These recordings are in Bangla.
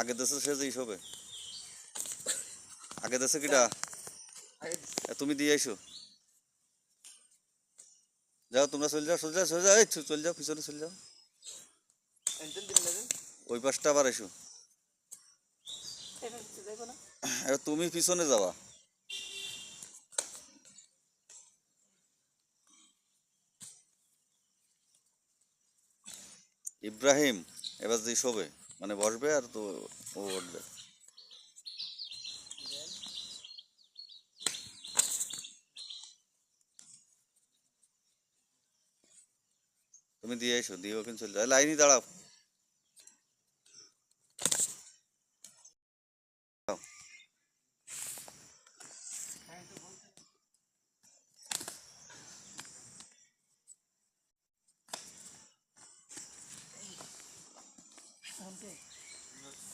আগে দেশে সে যে হবে আগে দেশে কিটা? তুমি দিয়ে আইসো যাও, তোমরা চলে যাও চলে যাও চলে যাও, এই চলে যাও, পিছনে চলে যাও। ওই পাশটা আবার এসো। তুমি পিছনে যাবা। ইব্রাহিম, এবার যে শোবে। মানে বসবে আর তো ও উঠবে। তুমি দিয়ে এসো দিয়ে ওখানে চলে লাইনই দাঁড়াও।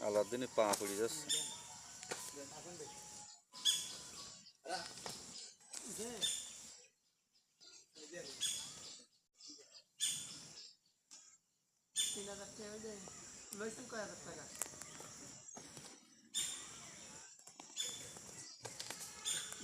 আলাদিনে পা পড়ে যাচ্ছে। তিন হাজার টাকা টাকা মানে মোট আহ, টাকা লইছেন কয় হাজার টাকা ষোলোজন বিরুদ্ধে করে আমার আম্মু এই যে কোথা করো কোথা করব সমস্যা করব সমস্যা